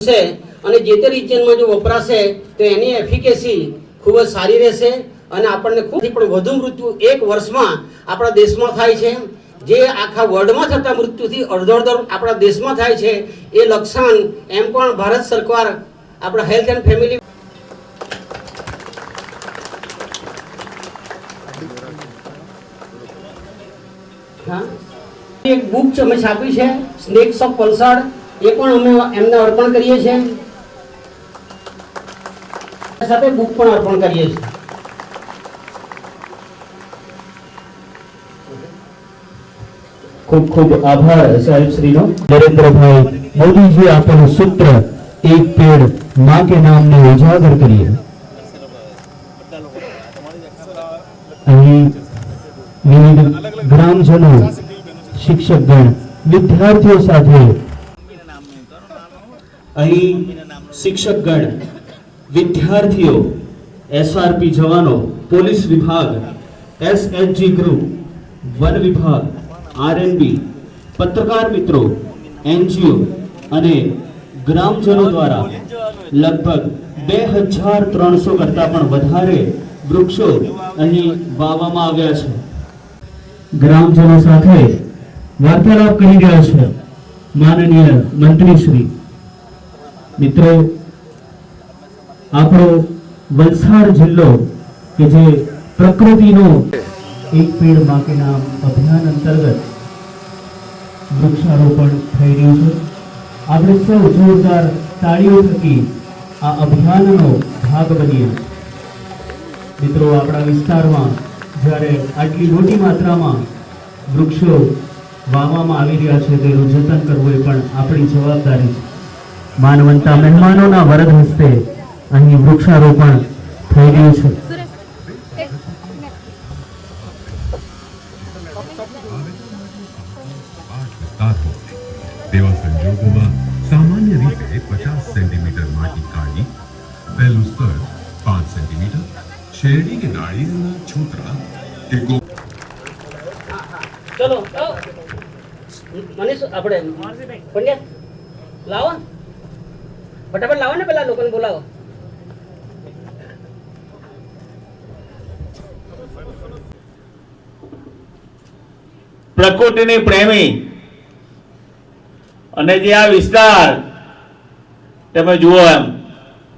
છે. અને જે તે રિજિયનમાં જો વપરાશે, તો એની એફિકેસી ખૂબ જ સારી રહેશે અને આપણને ખૂબ પણ વધુ મૃત્યુ એક વર્ષમાં આપણા દેશમાં થાય છે. જે આખા વર્લ્ડમાં થતા મૃત્યુથી અડધો અડધો આપણા દેશમાં થાય છે, એ લક્ષણ એમ પણ ભારત સરકાર આપણા હેલ્થ એન્ડ ફેમિલી એક બુક અમે છાપી છે સ્નેક્સ ઓફ વલસાડ એ પણ અમે એમને અર્પણ કરીએ છીએ. સાથે બુક પણ અર્પણ કરીએ છીએ. ખૂબ ખૂબ આભાર સાહેબ નરેન્દ્રભાઈ મોદીજી આપણું સૂત્ર, એક પેડમાં કે નામને ઉજાગર કરીએ. અહીં વિવિધ ગ્રામજનો, શિક્ષકગણ, વિદ્યાર્થીઓ સાથે અહીં શિક્ષકગણ, વિદ્યાર્થીઓ એસઆરપી જવાનો, પોલીસ વિભાગ, એસએચજી ગ્રુપ, વન વિભાગ, આરએનબી, પત્રકાર મિત્રો, એનજીઓ અને ગ્રામજનો દ્વારા લગભગ બે હજાર ત્રણસો કરતા પણ વધારે વૃક્ષો અહીં વાવવામાં આવ્યા છે. ગ્રામજનો સાથે વાર્તાલાપ કરી રહ્યા છે. માનનીય મંત્રી શ્રી મિત્રો, આપણો વલસાડ જિલ્લો, કે જે પ્રકૃતિનો એક પેડમાં અભિયાન અંતર્ગત વૃક્ષારોપણ થઈ રહ્યું છે. આપણે સૌ જોરદાર તાળીઓ થકી આ અભિયાનનો ભાગ બનીએ. મિત્રો, આપણા વિસ્તારમાં જ્યારે આટલી મોટી માત્રામાં વૃક્ષો વાવવામાં આવી રહ્યા છે તેનું જતન કરવું એ પણ આપણી જવાબદારી છે. માનવંતા મહેમાનોના વરદ હસ્તે અહીં વૃક્ષારોપણ થઈ ગયું છે. તેવા સંજોગોમાં સામાન્ય રીતે પચાસ સેન્ટીમીટર માટી કાઢી પહેલું સ્તર પાંચ સેન્ટીમીટર શેરડી કે નાળિયેરના છોતરા કે ગો ચલો મનીષ આપણે પંડ્યા? લાવો ફટાફટ લાવો ને પેલા લોકોને બોલાવો. પ્રકૃતિની પ્રેમી અને જે આ વિસ્તાર, તમે જુઓ એમ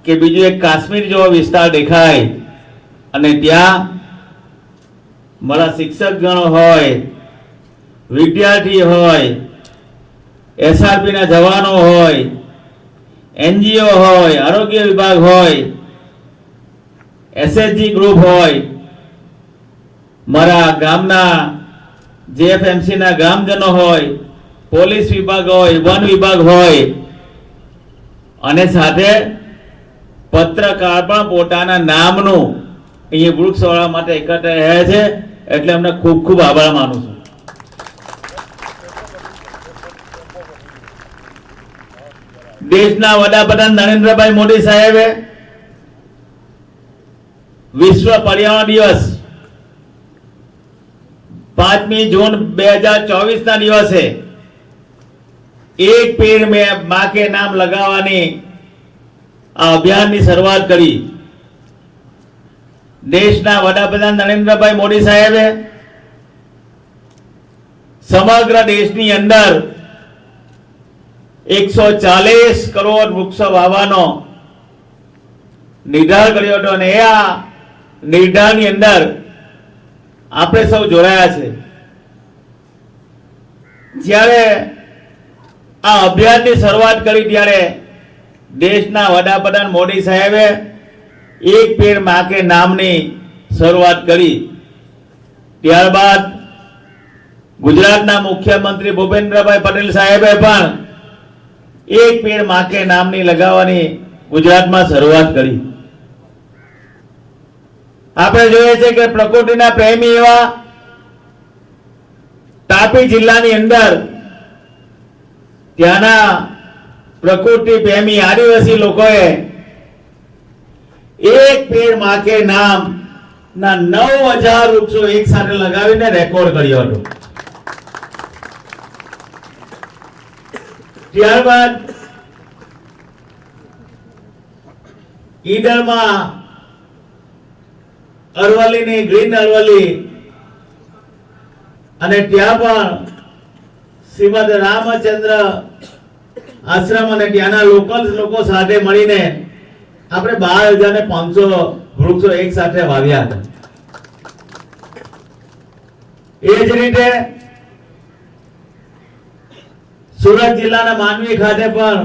કે બીજું એક કાશ્મીર જેવો વિસ્તાર દેખાય અને ત્યાં મારા શિક્ષક ગણો હોય, વિદ્યાર્થી હોય એસઆરપી ના જવાનો હોય એનજીઓ હોય, આરોગ્ય વિભાગ હોય એસએચજી ગ્રુપ હોય, મારા ગામના જેએફએમસી ના ગ્રામજનો હોય, પોલીસ વિભાગ હોય, વન વિભાગ હોય, અને સાથે પત્રકાર પણ પોતાના નામનું અહીંયા વૃક્ષ વાળવા માટે એકત્ર રહે છે, એટલે અમને ખૂબ ખૂબ આભાર માનું છું. દેશના વડાપ્રધાન નરેન્દ્રભાઈ મોદી સાહેબે વિશ્વ પર્યાવરણ દિવસ પાંચમી જૂન બે હજાર ચોવીસના દિવસે એક પેડ મેં મા કે નામ લગાવવાની આ અભિયાનની શરૂઆત કરી. દેશના વડાપ્રધાન નરેન્દ્રભાઈ મોદી સાહેબે સમગ્ર દેશની અંદર એકસો ચાલીસ કરોડ વૃક્ષો વાવવાનો નિર્ધાર કર્યો હતો અને એ આ નિર્ધારની અંદર આપણે સૌ જોડાયા છે. જ્યારે આ અભિયાનની શરૂઆત કરી ત્યારે દેશના વડાપ્રધાન મોદી સાહેબે એક પેડ માકે નામની શરૂઆત કરી. ત્યારબાદ ગુજરાતના મુખ્યમંત્રી ભૂપેન્દ્રભાઈ પટેલ સાહેબે પણ એક પેડ માકે નામની લગાવવાની ગુજરાતમાં શરૂઆત કરી. આપણે જોઈએ છે કે પ્રકૃતિના પ્રેમી એવા તાપી જિલ્લાની અંદર ત્યાંના પ્રકૃતિ પ્રેમી આદિવાસી લોકોએ એક પેડ માકે નામ ના નવ હજાર વૃક્ષો એક સાથે લગાવીને રેકોર્ડ કર્યો હતો. ત્યારબાદ ઈડરમાં અરવલ્લીની ગ્રીન અરવલ્લી અને ત્યાં પણ શ્રીમદ રામચંદ્ર આશ્રમ અને ત્યાંના લોકલ લોકો સાથે મળીને આપણે બાર હજાર ને પાંચસો વૃક્ષો એક સાથે વાવ્યા હતા. એ જ રીતે સુરત જિલ્લાના માનવી ખાતે પણ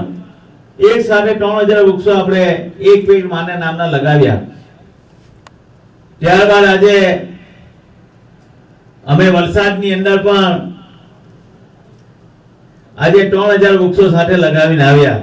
એક સાથે ત્રણ હજાર વૃક્ષો આપણે એક પેડ માને નામના લગાવ્યા. ત્યારબાદ આજે અમે વલસાડની અંદર પણ આજે ત્રણ હજાર વૃક્ષો સાથે લગાવીને આવ્યા.